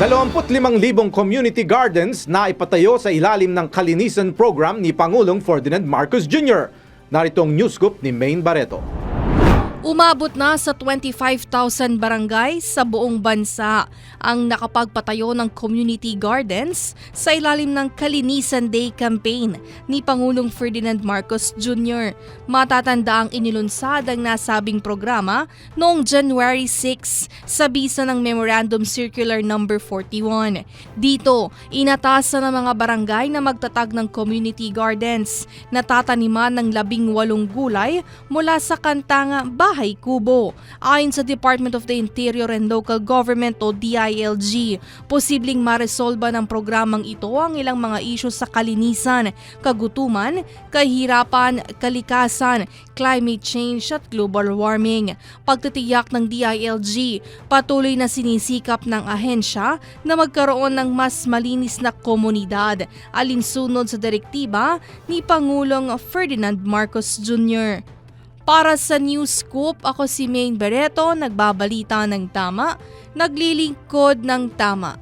25,000 community gardens na ipatayo sa ilalim ng kalinisan program ni Pangulong Ferdinand Marcos Jr. Narito ang news scoop ni Maine Barreto. Umabot na sa 25,000 barangay sa buong bansa ang nakapagpatayo ng community gardens sa ilalim ng Kalinisan Day campaign ni Pangulong Ferdinand Marcos Jr. Matatanda ang inilunsad ang nasabing programa noong January 6 sa bisa ng Memorandum Circular No. 41. Dito, inatasan ng mga barangay na magtatag ng community gardens na tataniman ng labing walong gulay mula sa Kantanga Bahay Kubo. Ayon sa Department of the Interior and Local Government o DILG, posibleng maresolba ng programang ito ang ilang mga isyu sa kalinisan, kagutuman, kahirapan, kalikasan, climate change at global warming. Pagtitiyak ng DILG, patuloy na sinisikap ng ahensya na magkaroon ng mas malinis na komunidad alinsunod sa direktiba ni Pangulong Ferdinand Marcos Jr. Para sa News Scoop, ako si Maine Bereto, nagbabalita ng tama, naglilingkod ng tama.